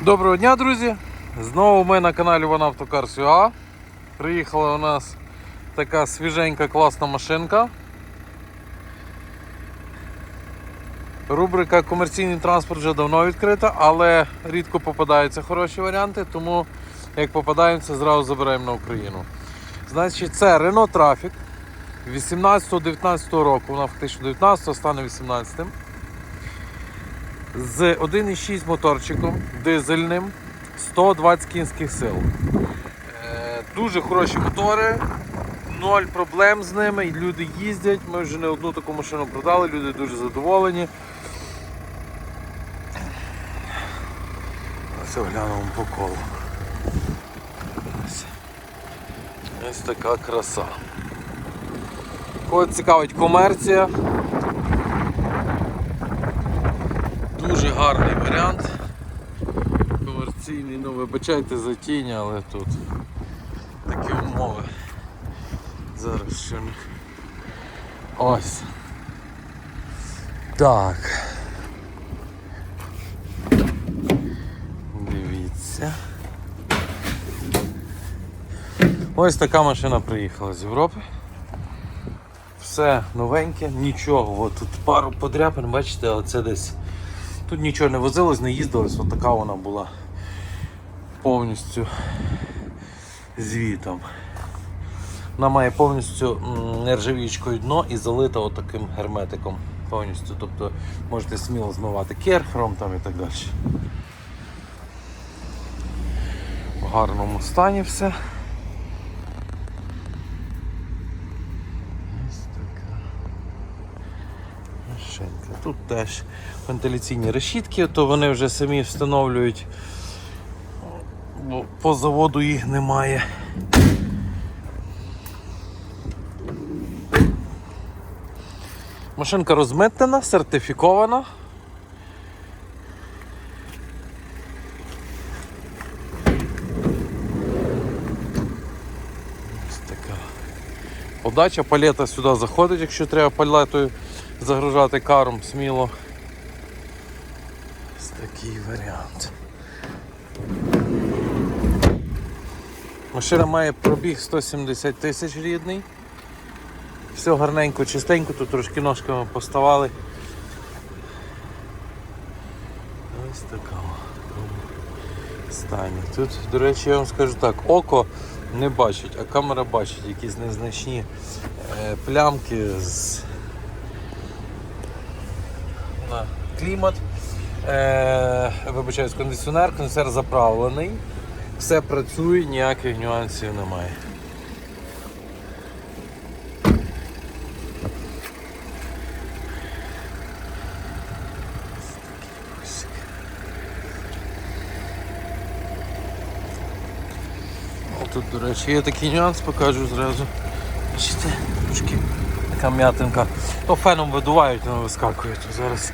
Доброго дня, друзі! Знову ми на каналі OneAutoCars.ua Приїхала у нас така свіженька класна машинка. Рубрика комерційний транспорт вже давно відкрита, але рідко попадаються хороші варіанти, тому як попадаємося, зразу забираємо на Україну. Значить, це Renault Traffic 18-19 року, вона фактично 19 стане 18 з 1,6 моторчиком дизельним 120 кінських сил. Е, Дуже хороші мотори, ноль проблем з ними, люди їздять. Ми вже не одну таку машину продали, люди дуже задоволені. Ось оглянемо по колу. Ось. Ось така краса. Кого цікавить комерція. Дуже гарний варіант. Комерційний, ну вибачайте за тінь, але тут такі умови. Зараз ще не. Ось. Так. Дивіться. Ось така машина приїхала з Європи. Все новеньке, нічого. От тут пару подряпин, бачите, але це десь. Тут нічого не возилось, не їздилось, от така вона була повністю звітом. Вона має повністю м, нержавічкою дно і залита отаким герметиком повністю. Тобто можете сміло змивати керхером там і так далі. В гарному стані все. Ось така. Машинка. Тут теж вентиляційні решітки, то вони вже самі встановлюють, бо по заводу їх немає. Машинка розмитнена, сертифікована. Ось така. Подача палета сюди заходить, якщо треба палетою загружати каром сміло. Ось такий варіант. Машина має пробіг 170 тисяч рідний. Все гарненько, чистенько, тут трошки ножками поставали. Ось така стані. Тут, до речі, я вам скажу так, око не бачить, а камера бачить якісь незначні е, плямки з на клімат. Е, вибачаюсь, кондиціонер, кондиціонер заправлений. Все працює, ніяких нюансів немає. Тут, до речі, є такий нюанс, покажу зразу. Бачите, трошки така м'ятинка. То феном видувають, воно вискакує. То зараз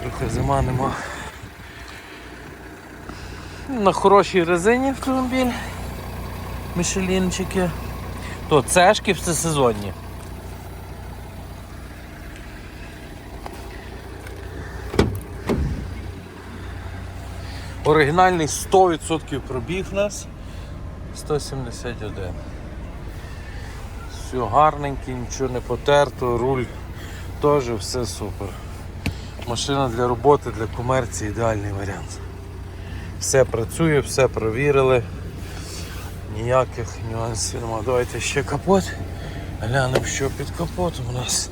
трохи зима нема. На хорошій резині автомобіль. Мішелінчики. То цешки всесезонні. Оригінальний 100% пробіг нас. 171. Все гарненьке, нічого не потерто, руль теж все супер. Машина для роботи, для комерції ідеальний варіант. Все працює, все провірили. Ніяких нюансів немає. Давайте ще капот. Глянемо, що під капотом у нас.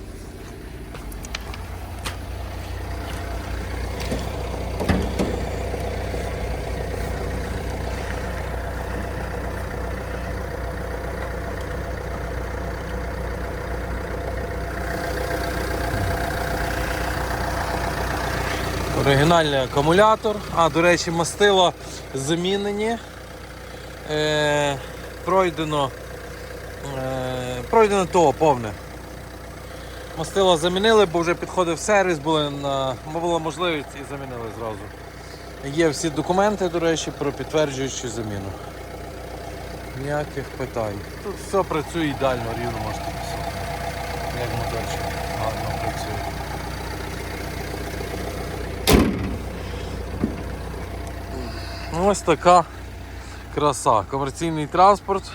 Оригінальний акумулятор. А, до речі, мастило замінені. Е, пройдено. Е, пройдено ТО повне. Мастило замінили, бо вже підходив сервіс, були на, була можливість і замінили зразу. Є всі документи, до речі, про підтверджуючу заміну. Ніяких питань. Тут все працює ідеально, рівно можете писати. Як моторчик гарно працює. Ось така краса. Комерційний транспорт.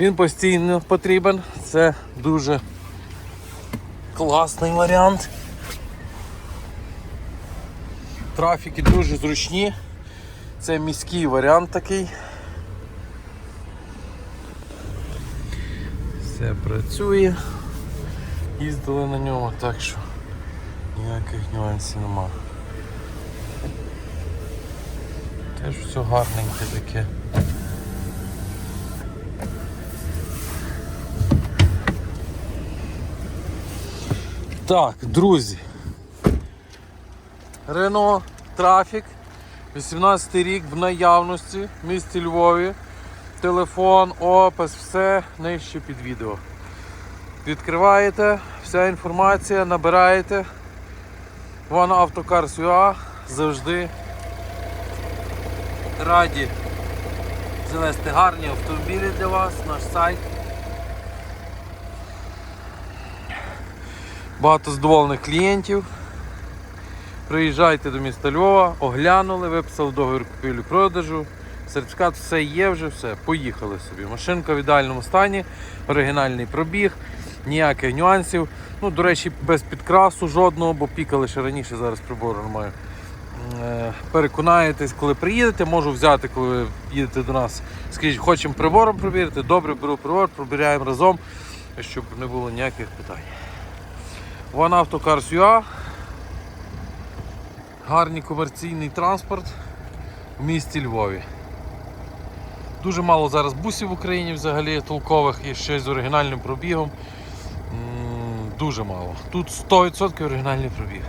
Він постійно потрібен. Це дуже класний варіант. Трафіки дуже зручні. Це міський варіант такий. Все працює. Їздили на ньому, так що ніяких нюансів нема. Теж все гарненьке таке. Так, друзі. Рено Трафік. 18 рік в наявності в місті Львові. Телефон, опис, все нижче під відео. Відкриваєте, вся інформація, набираєте. Вон Автокарс.ua завжди раді завести гарні автомобілі для вас, наш сайт. Багато задоволених клієнтів. Приїжджайте до міста Львова, оглянули, виписали договір купівлі-продажу. Сертифікат все є вже, все. Поїхали собі. Машинка в ідеальному стані, оригінальний пробіг, ніяких нюансів. Ну, до речі, без підкрасу жодного, бо пікали ще раніше, зараз прибору немає. Е, Переконаєтесь, коли приїдете, можу взяти, коли їдете до нас. Скажіть, хочемо прибором провірити, добре, беру прибор, пробіряємо разом, щоб не було ніяких питань. One Auto Cars UA. Гарний комерційний транспорт в місті Львові. Дуже мало зараз бусів в Україні взагалі толкових і ще з оригінальним пробігом. Дуже мало. Тут 100% оригінальний пробіг.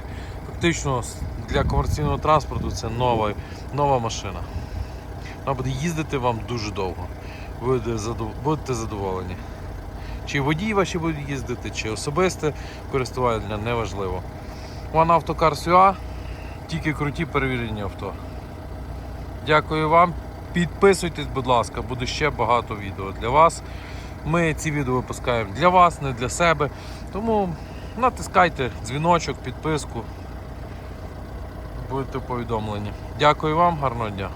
Фактично для комерційного транспорту це нова, нова машина. Вона буде їздити вам дуже довго. Будете, задов- будете задоволені. Чи водії ваші будуть їздити, чи особисте користування, неважливо. One Auto UA, тільки круті перевірені авто. Дякую вам. Підписуйтесь, будь ласка, буде ще багато відео для вас. Ми ці відео випускаємо для вас, не для себе. Тому натискайте дзвіночок, підписку. Будете повідомлені. Дякую вам, гарного дня.